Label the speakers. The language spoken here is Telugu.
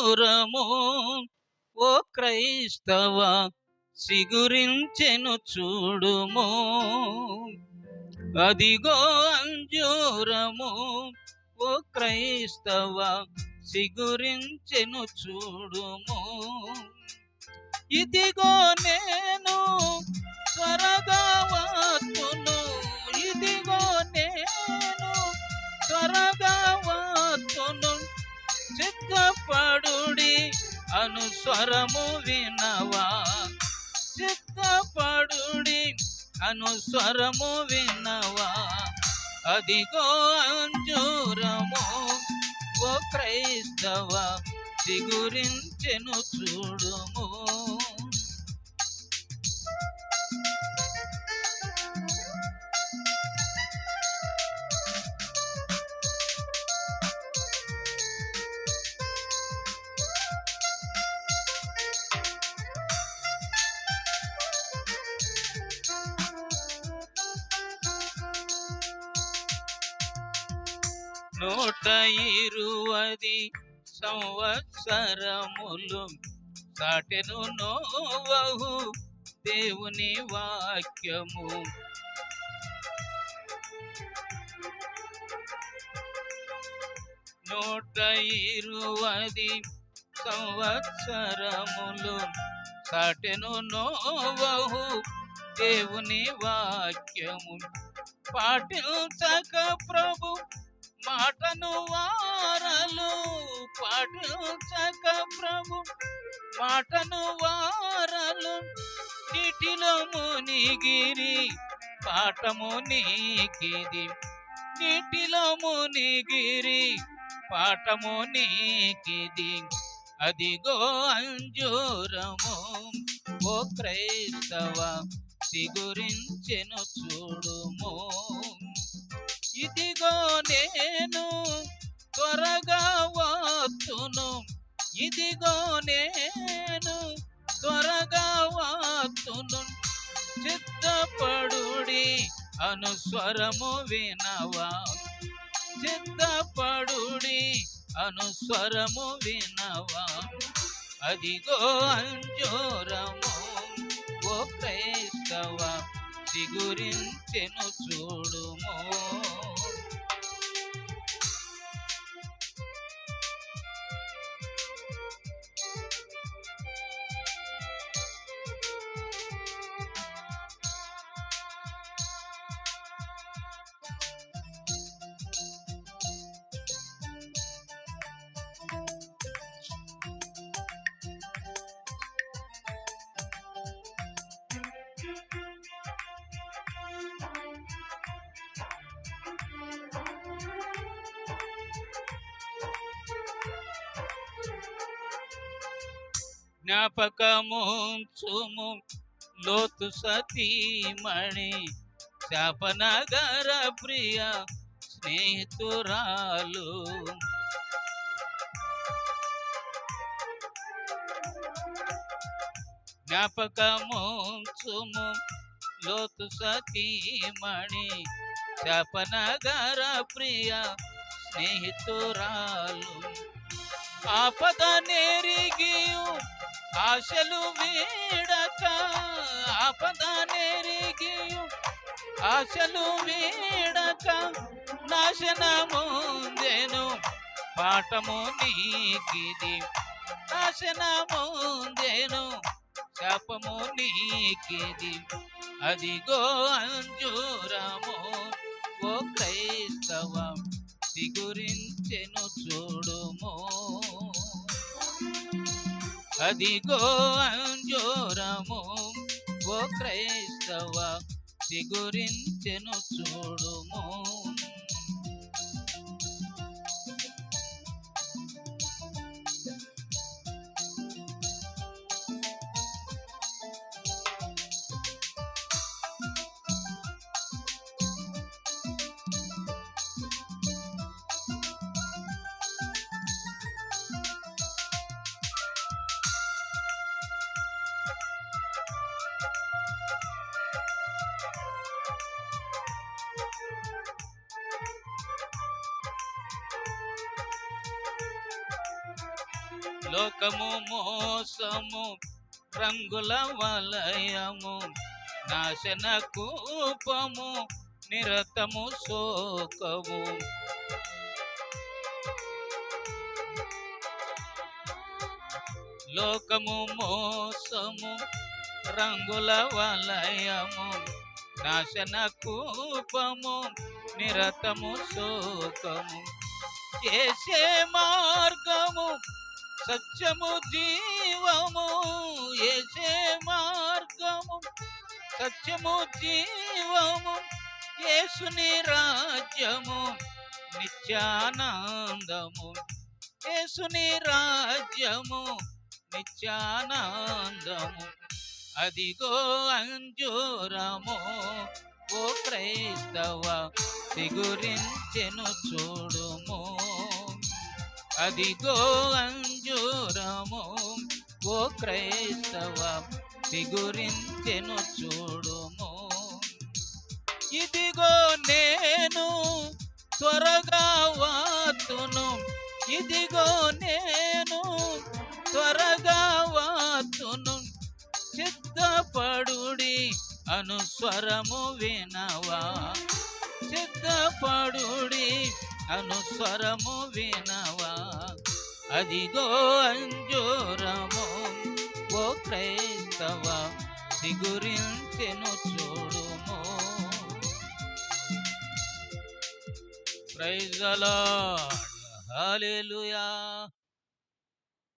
Speaker 1: అంజూరము ఓ క్రైస్తవ సిగురించెను చూడుము. అదిగో అంజూరము ఓ క్రైస్తవ సిగురించెను చూడుము. ఇదిగో నేను త్వరగా వస్తును అనుస్వరము వినవా? చిత్తపడుడి అనుస్వరము వినవా? అదిగో అంజూరము ఓ క్రైస్తవ దిగురించెను చూడుము. నూట ఇరువది సంవత్సరములు సాటెను నోవహు దేవుని వాక్యము. నూట ఇరువది సంవత్సరములు సాటెను నోవహు దేవుని వాక్యము. పాటించక ప్రభు మాటను వారలు పాటించక ప్రభు. మాటను వారలు నీటిలో మునిగిరి పాఠము నీకిది. నీటిలో మునిగిరి పాఠము నీకిది. అదిగో అంజూరము ఓ క్రైస్తవ సిగురించెను చూడుము. ఇదిగో నేను త్వరగా వస్తును ఇదిగో నేను త్వరగా వస్తును చిత్తపడుడి అనుస్వరము వినవా. చిత్తపడుడి అనుస్వరము వినవా. అదిగో అంజోరము ఓ క్రైస్తవ సిగురించెను చూడుమో. జ్ఞాపకముంచుము. లోతు సతీమణి శాపనగర ప్రియ స్నేహితురాలు. జ్ఞాపకముంచుము. లోతు సతీమణి శాపనగర ప్రియ స్నేహితురాలు. ఆపద నెరిగియు ఆశలు వీడక ఆపద నెరిగియు. ఆశలు వీడక నాశనముందెను. పాఠము నీకిది. నాశనముందెను. శాపము నీకిది. అదిగో అంజూరము ఓ క్రైస్తవం సిగురించెను చూడుము. అదిగో అంజోరము ఓ క్రైస్తవ సిగురించెను చూడుము. లోకము మోసము రంగుల వలయము నాశన కూపము నిరతము శోకము. లోకము మోసము రంగుల వలయము నాశన కూపము నిరతము శోకము. చేసే మార్గము సత్యము జీవము ఏసే మార్గము. సత్యము జీవము యేసుని రాజ్యము నిత్యానందము. యేసుని రాజ్యము నిత్యానందము. అదిగో అంజూరము ఓ క్రైస్తవ సిగురించెను చూడుము. అదిగో అంజూరము ఓ క్రైస్తవ సిగురించెను చూడుము. ఇదిగో నేను త్వరగా వాతును ఇదిగో నేను త్వరగా వాతును సిద్ధపడుడి అనుస్వరము వినవా. సిద్ధపడుడి అనుస్వరము వినవా? అదిగో అంజూరము ఓ క్రైస్తవ సిగురించెను చూడుము. ప్రైజలా హాలేలుయా